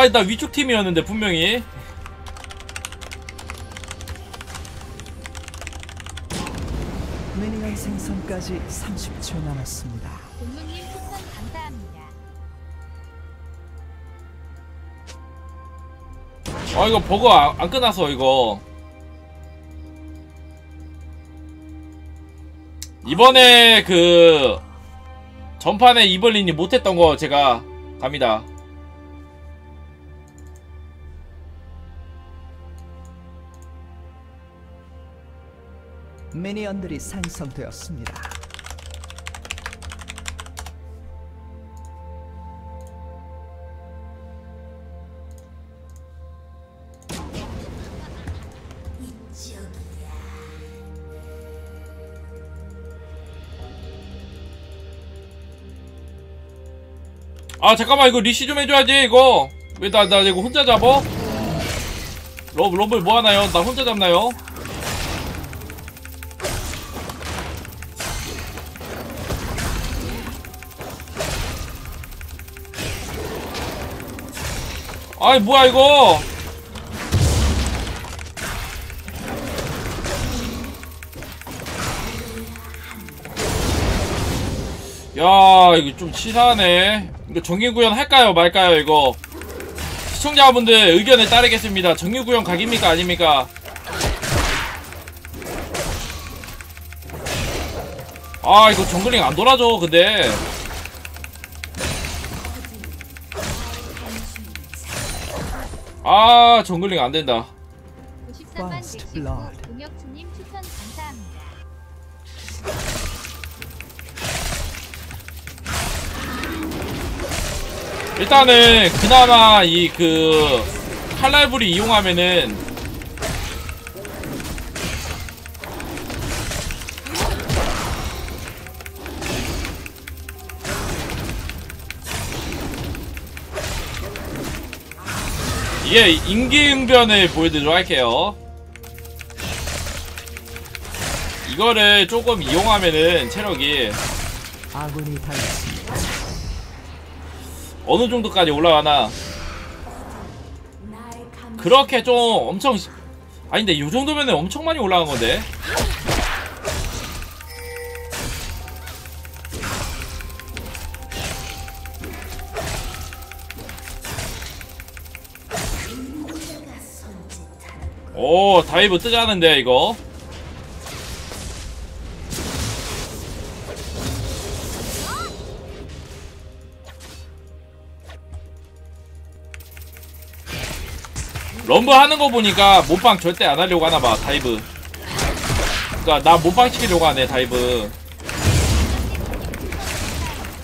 아이 나 위쪽 팀이었는데 분명히 미니언 생성까지 30초 남았습니다. 공무님 추천 감사합니다. 아 이거 버그 안, 안 끝났어 이거 이번에 그 전판에 이벌린이 못했던 거 제가 갑니다 미니언들이 생성되었습니다. 아 잠깐만 이거 리시 좀 해줘야지 이거 왜 나나 이거 혼자 잡어? 러, 러블 뭐하나요? 나 혼자 잡나요? 아이 뭐야 이거? 야 이거 좀 치사하네. 이거 정규구현 할까요 말까요 이거? 시청자분들 의견에 따르겠습니다. 정규구현 각입니까 아닙니까? 아 이거 정글링 안 돌아줘 근데 아 정글링 안 된다 53만 First 119 blood. 공혁주님 추천 감사합니다. 일단은 그나마 이 그 칼날불이 이용하면은 이게 인기응변을 보여드리도록 할게요. 이거를 조금 이용하면은 체력이. 어느 정도까지 올라가나? 그렇게 좀 엄청 근데 이 정도면은 엄청 많이 올라간 건데 오 다이브 뜨자는데 이거. 럼블 하는 거 보니까 몸빵 절대 안 하려고 하나 봐 다이브. 그니까 나 몸빵 시키려고 하네 다이브.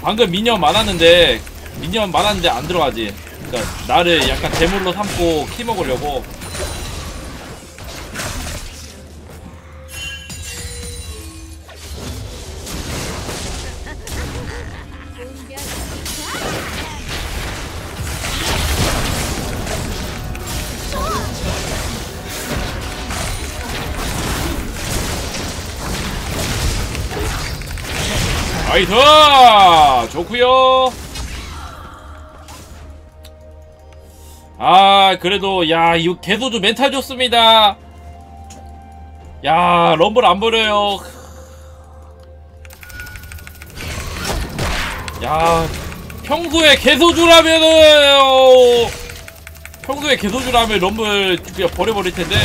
방금 미니언 많았는데 미니언 많았는데 안 들어가지. 그니까 나를 약간 대물로 삼고 키 먹으려고 나이스 좋구요. 아 그래도 야 이거 개소주 멘탈 좋습니다. 야 럼블 안 버려요. 야 평소에 개소주라면은 어, 평소에 개소주라면 럼블 그냥 버려버릴 텐데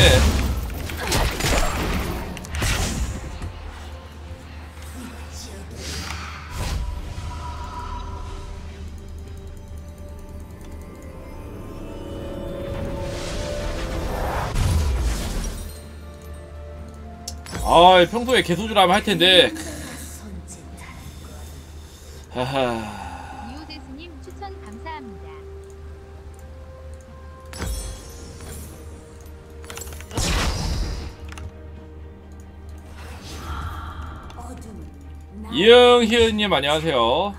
아 평소에 개소주라면 할 텐데 하하 이호대수님 추천 감사합니다. 이영희은님 안녕하세요.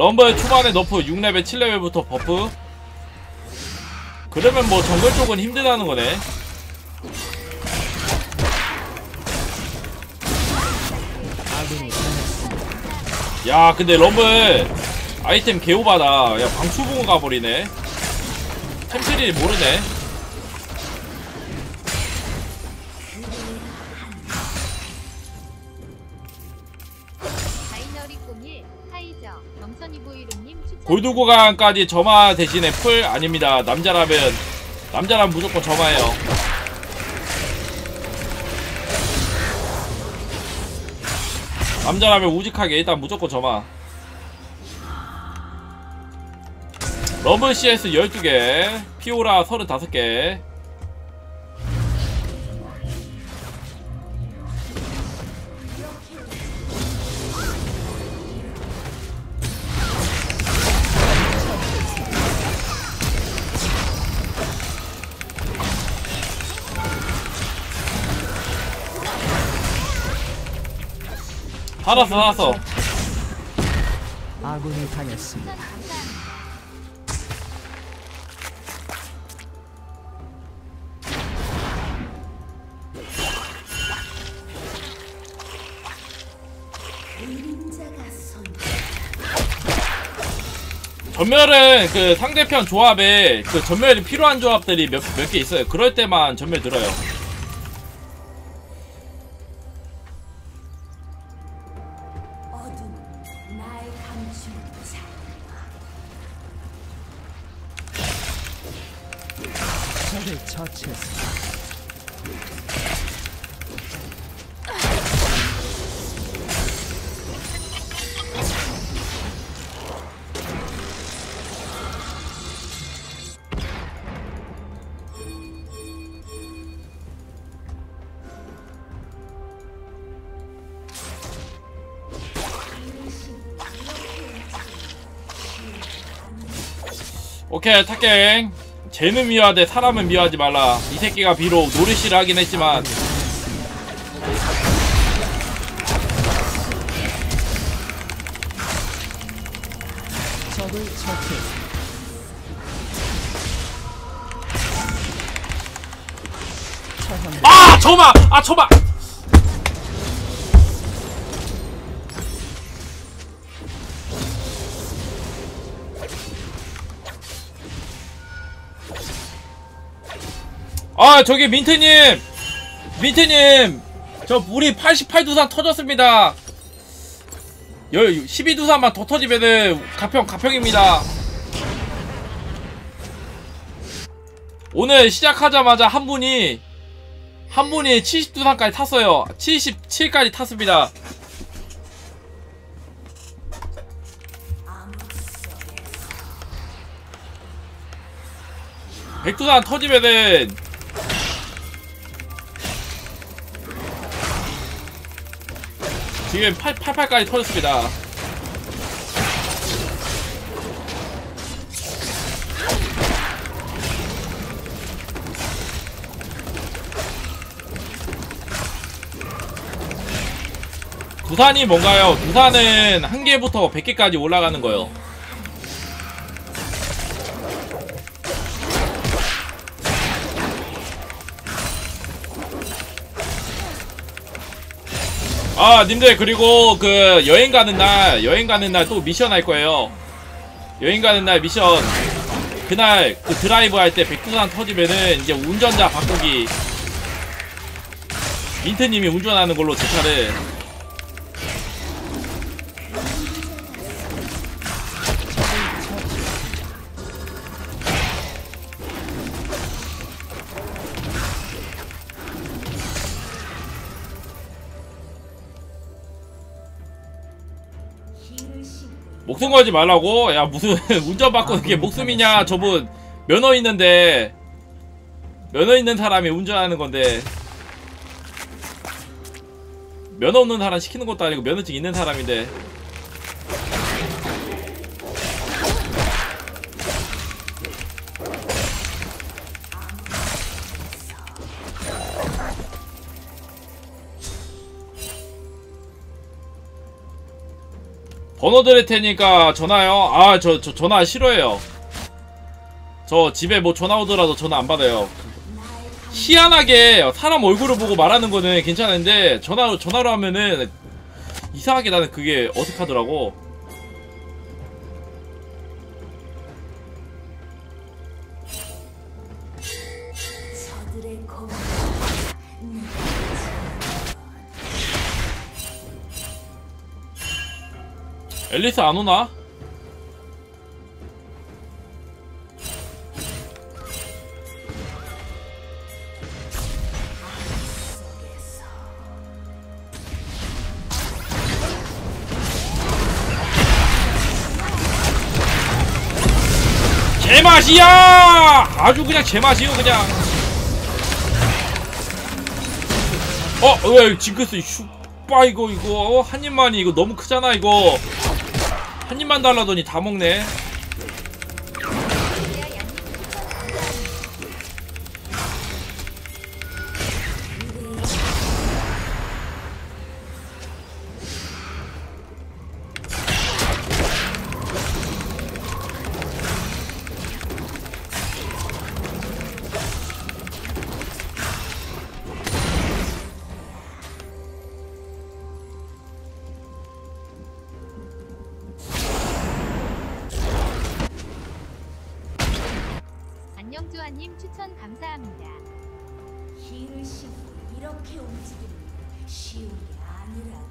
럼블 초반에 너프 6레벨 7레벨부터 버프. 그러면 뭐 정글 쪽은 힘들다는 거네. 야 근데 럼블 아이템 개오바다. 야 방출봉을 가버리네. 템트리 모르네 골드 구간까지 점화 대신에 풀 아닙니다. 남자라면 남자라면 무조건 점화예요. 남자라면 우직하게 일단 무조건 점화. 러블 CS 12개 피오라 35개 살았어 살았어 아군이 당했습니다. 전멸은 그 상대편 조합에 그 전멸이 필요한 조합들이 몇 몇 개 있어요. 그럴 때만 전멸 들어요. 오케이 탁갱. 쟤는 미워하되 사람은 미워하지 말라. 이 새끼가 비록 노리씨를 하긴 했지만 적을. 처형 아 저마 아 저마. 아 저기 민트님. 민트님. 저 우리 88두산 터졌습니다. 12두산만 더 터지면은 가평 가평입니다. 오늘 시작하자마자 한 분이 한 분이 70두산까지 탔어요. 77까지 탔습니다. 백두산 터지면은 지금 8, 88까지 터졌습니다. 두산이 뭔가요? 두산은 한 개부터 100개까지 올라가는 거요. 아, 님들 그리고 그 여행 가는 날, 여행 가는 날 또 미션 할 거예요. 여행 가는 날 미션. 그날 그 드라이브 할 때 백두산 터지면은 이제 운전자 바꾸기. 민트님이 운전하는 걸로 제 차를. 목숨 걸지 말라고? 야 무슨 운전 바꾸는 게 목숨이냐 저분. 면허 있는데 면허 있는 사람이 운전하는 건데. 면허 없는 사람 시키는 것도 아니고 면허증 있는 사람인데 번호 드릴 테니까 전화요. 아, 저, 저 전화 싫어해요. 저 집에 뭐 전화 오더라도 전화 안 받아요. 희한하게 사람 얼굴을 보고 말하는 거는 괜찮은데 전화 전화로 하면은 이상하게 나는 그게 어색하더라고 앨리스 안 오나? 제맛이야! 아주 그냥 제맛이요 그냥 어? 왜 징크스 슈빠 이거 이거 어, 한 입만이 이거 너무 크잖아 이거 한 입만 달라더니 다 먹네 안녕주아님 추천 감사합니다. 힘을 싣고 이렇게 움직이는 게 쉬운 게 아니라고.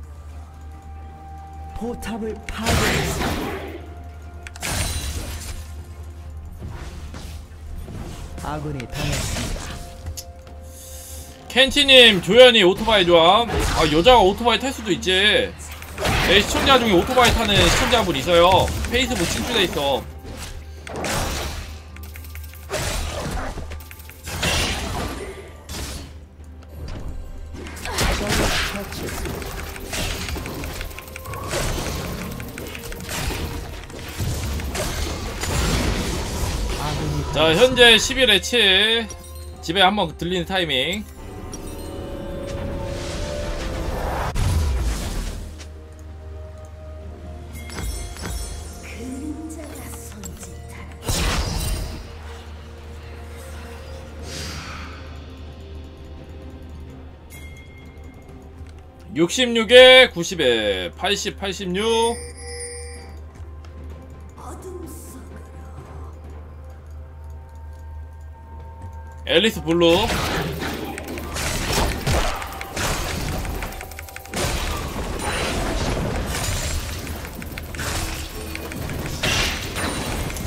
포탑을 파괴했습니다. 아군이 당했습니다. 켄치님 조연이 오토바이 좋아함 아 여자가 오토바이 탈 수도 있지 내 시청자 중에 오토바이 타는 시청자분 있어요 페이스북 친추돼 있어 자 현재 11회 7 집에 한번 들리는 타이밍 그림자가 손짓하라. 66에 90에 80 86어 앨리스 블루.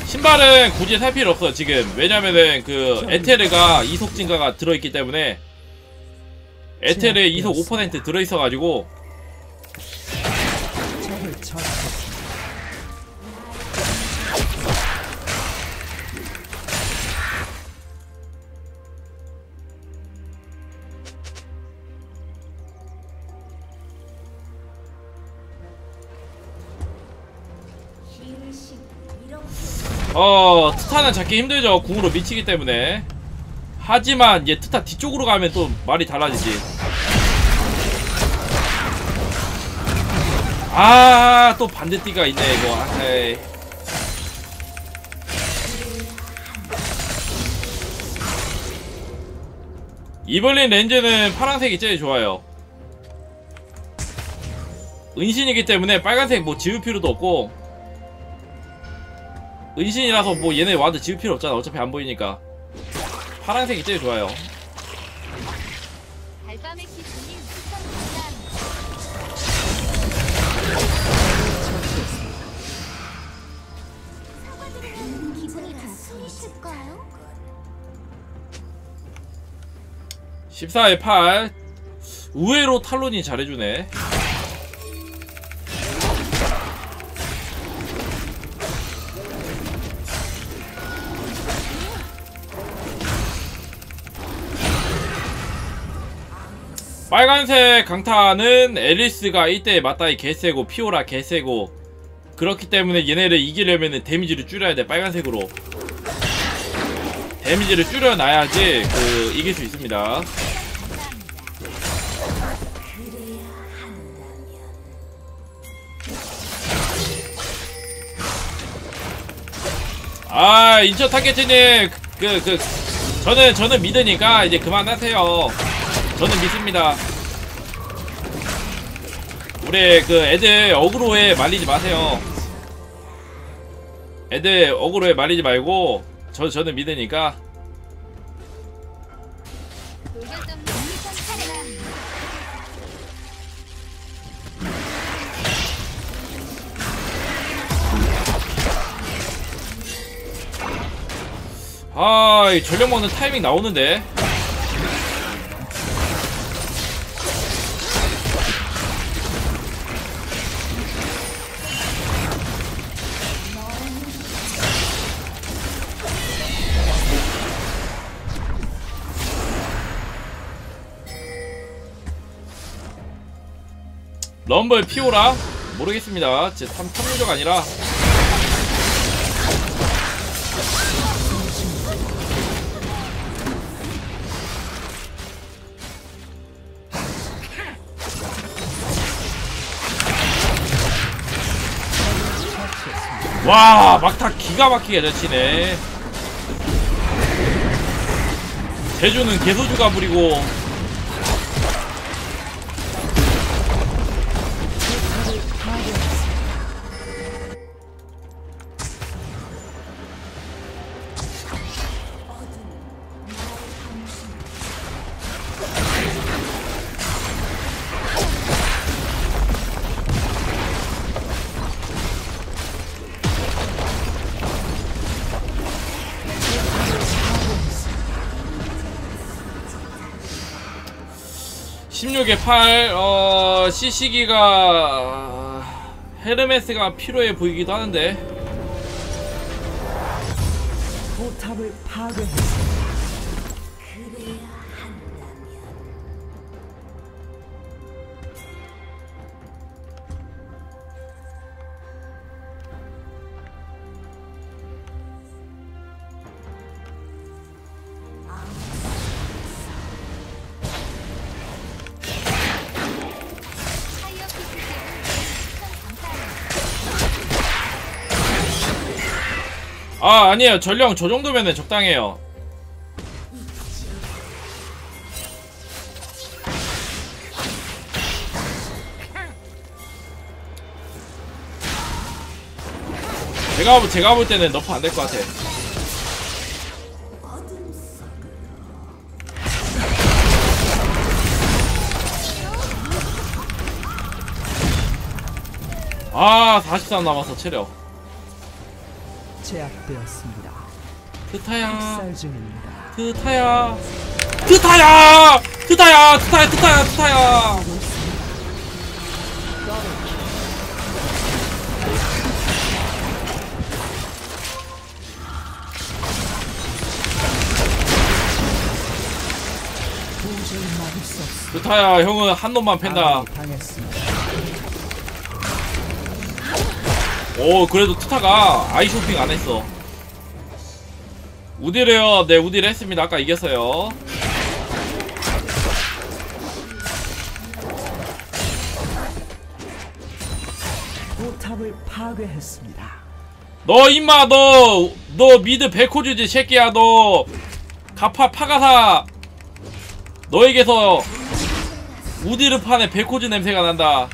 신발은 굳이 살 필요 없어 지금. 왜냐면은 그 에테르가 이속 증가가 들어있기 때문에 에테르에 이속 5% 들어있어가지고 어 트타는 잡기 힘들죠. 궁으로 미치기 때문에. 하지만 이제 트타 뒤쪽으로 가면 또 말이 달라지지. 아 또 반대띠가 있네 이거. 아이. 이블린 렌즈는 파란색이 제일 좋아요. 은신이기 때문에 빨간색 뭐 지울 필요도 없고 은신이라서 뭐 얘네 와도 지울 필요 없잖아 어차피 안 보이니까 파란색이 제일 좋아요 달밤의 키스님 추천 감사합니다. 기분이 좀 풀리실까요? 14에 8 의외로 탈론이 잘해주네 빨간색 강타는 앨리스가 이때 맞다이 개세고 피오라 개세고 그렇기 때문에 얘네를 이기려면 데미지를 줄여야 돼 빨간색으로. 데미지를 줄여놔야지 그 이길 수 있습니다. 아 인천 타겟님 그 그 저는 저는 믿으니까 이제 그만하세요 저는 믿습니다. 그래 그 애들 어그로에 말리지 마세요. 애들 어그로에 말리지 말고 저 저는 믿으니까. 아이 전력 먹는 타이밍 나오는데 럼블 피오라? 모르겠습니다. 제 탐, 탐유저가 아니라. 와 막타 기가 막히게 잘 치네. 제주는 개소주가 부리고 십육에 8, 어, CC기가, 헤르메스가 필요해 보이기도 하는데, 포탑을 파괴했습니다. 아, 아니에요. 전령 저 정도면은 적당해요. 제가, 볼- 제가 볼 때는 너프 안 될 것 같아. 아, 43 남았어, 체력. 제압되었습니다. 학살 중입니다. 트타야. 트타야! 트타야! 트타야! 트타야! 트타야! 도저히 막을 수 없습니다. 트타야, 형은 한 놈만 팬다. 당했습니다. 오, 그래도 트타가 아이 쇼핑 안 했어. 우디래요. 네, 우디를 했습니다. 아까 이겼어요. 포탑을 파괴했습니다. 너 임마 너 너 미드 백호주지 새끼야 너 가파 파가사 너에게서 우디르판의 백호주 냄새가 난다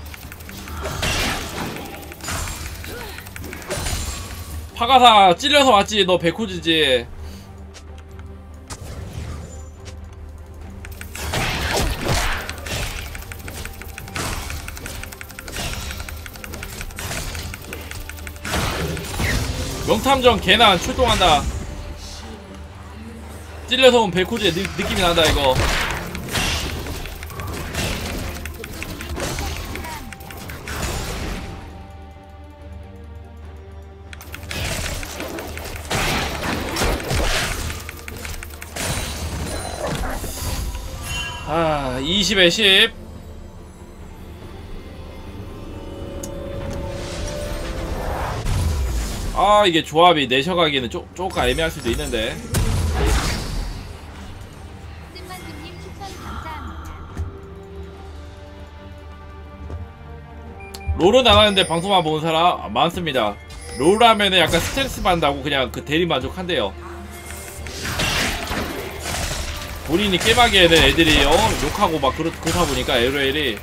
파가사 찔려서 왔지 너 백호주지 명탐정 개난 출동한다. 찔려서 온 백호지의 느, 느낌이 난다 이거. 20에 10. 아 이게 조합이 내셔가기에는 쪼, 조금 애매할 수도 있는데. 롤은 안 하는데 방송만 보는 사람 많습니다 롤 하면은 약간 스트레스 받는다고 그냥 그 대리 만족한대요 본인이 게임하기에는 애들이 어? 욕하고 막 그렇, 그렇다 보니까 LOL이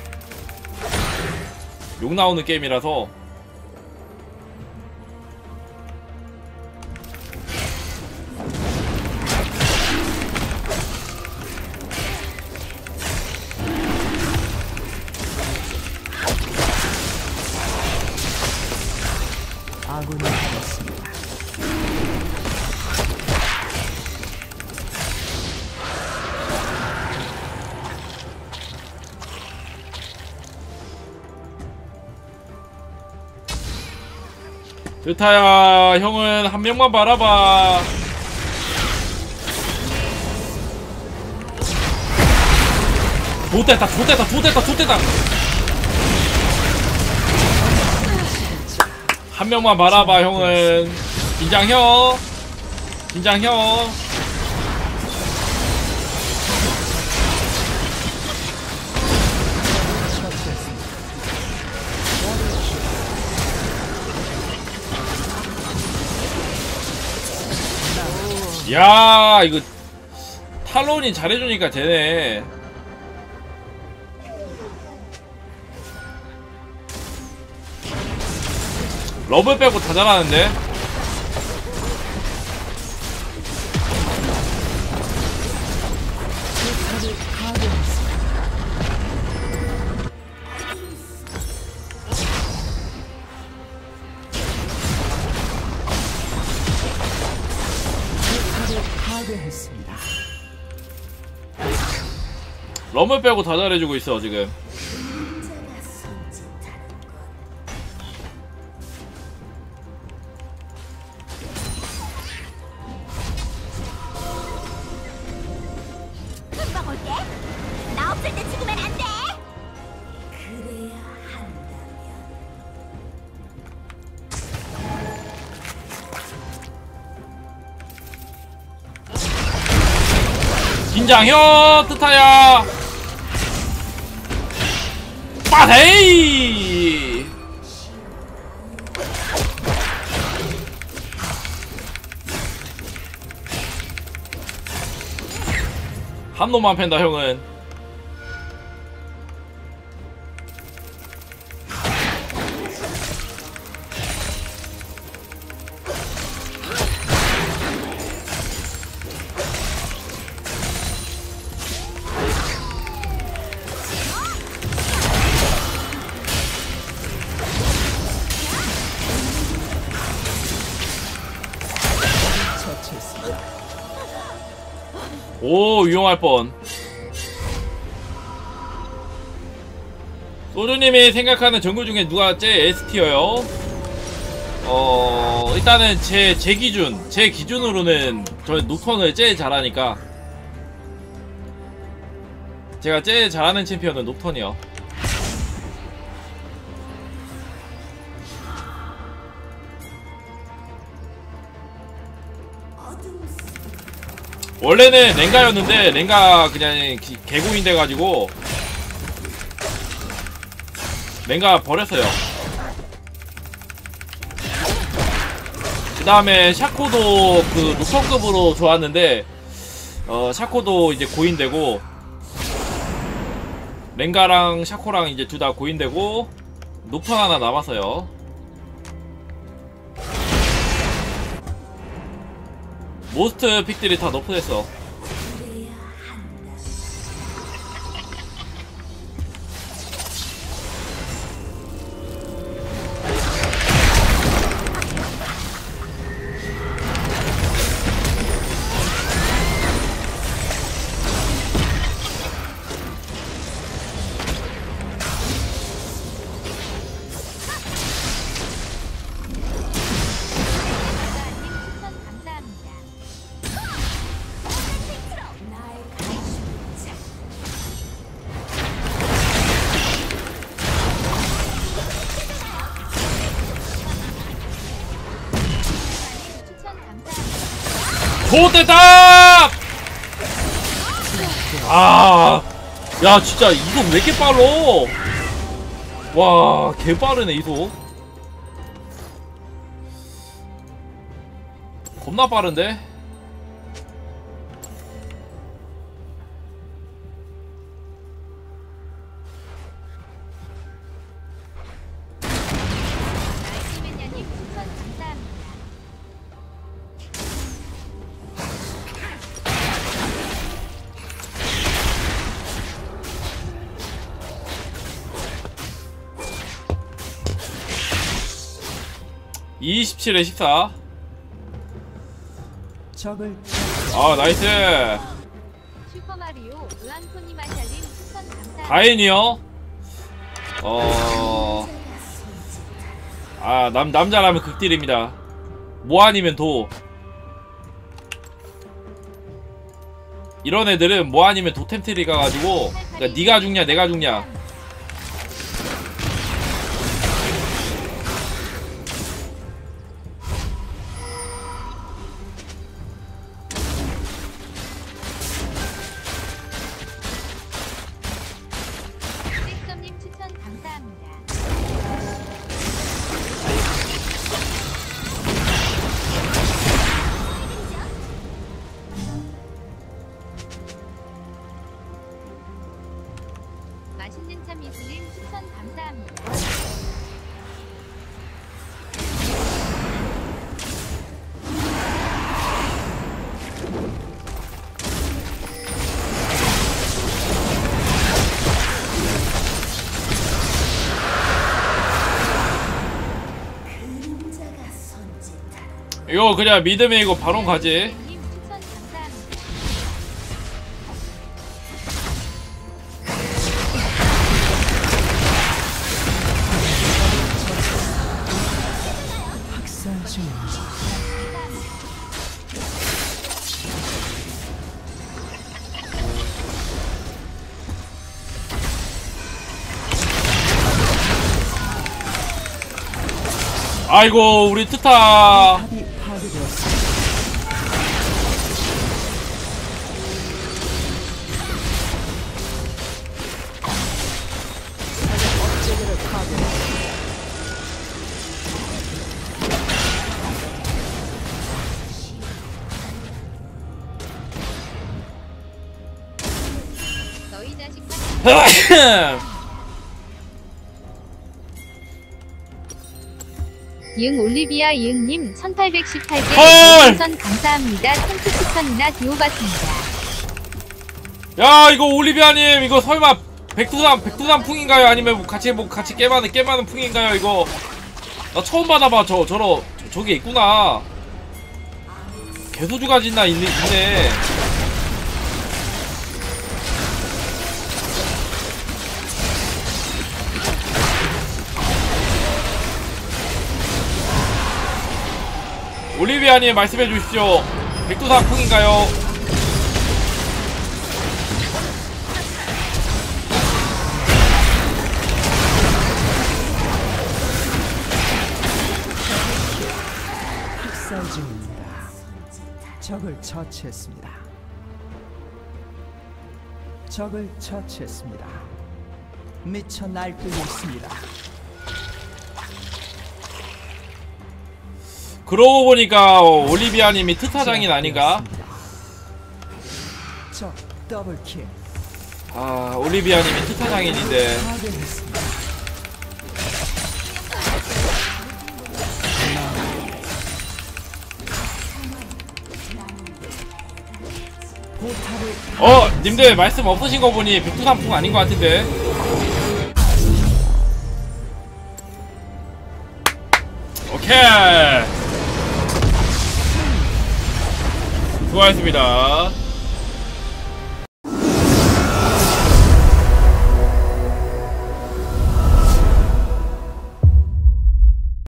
욕 나오는 게임이라서 드타야 형은 한 명만 바라봐. 좋됐다 좋됐다 좋됐다 좋됐다. 한 명만 바라봐 형은. 긴장혀 긴장혀 야 이거 탈론이 잘해주니까 되네. 러브 빼고 다 잘하는데 러브 빼고 다 잘해주고 있어 지금. 긴장혀 뜻하야 빠데이! 한 놈만 팬다 형은 오 위험할 뻔. 소주님이 생각하는 정글 중에 누가 제일 S티어요? 어 일단은 제, 제 기준 제 기준으로는 저 녹턴을 제일 잘하니까. 제가 제일 잘하는 챔피언은 녹턴이요 원래는 랭가였는데 랭가 그냥 기- 개고인 돼가지고 랭가 버렸어요. 그 다음에 샤코도 그 녹턴급으로 좋았는데 어 샤코도 이제 고인되고 랭가랑 샤코랑 이제 둘 다 고인되고 녹턴 하나 남았어요 모스트 픽들이 다 너프됐어 야, 진짜 이속 왜 이렇게 빨라? 와, 개 빠르네, 이속. 겁나 빠른데? 27에 14. 적을 아, 나이스. 슈퍼마리오 으앙토니 마샬님 추천 감사합니다. 다행이요. 어. 아, 남, 남자라면 극딜입니다. 뭐 아니면 도. 이런 애들은 뭐 아니면 도템트리 가가지고, 그니까 니가 죽냐, 내가 죽냐. 이거 그냥 믿음에 이거 바론 가지. 아이고, 우리 트타. 이응 올리비아 이응님 1818개 헐! 추천 감사합니다. 탱크 추천이나 같습니다. 야, 이거 올리비아님, 이거 설마 백두산, 백두산 풍인가요? 아니면 뭐 같이, 뭐 같이 깨마는, 깨마는 풍인가요? 이거. 나 처음 받아봐, 저, 저러, 저, 저게 있구나. 개소주가 짓나, 있네, 있네. 올리비아님 말씀해 주십시오. 백두산 풍인가요? 학살 중입니다. 적을 처치했습니다. 적을 처치했습니다. 미쳐 날뛰고 있습니다. 그러고 보니까 올리비아님이 트타장인 아닌가? 아 올리비아님이. 포탑을 어 님들 말씀 없으신 거 보니 백두산풍 아닌 것 같은데 오케이 수고하셨습니다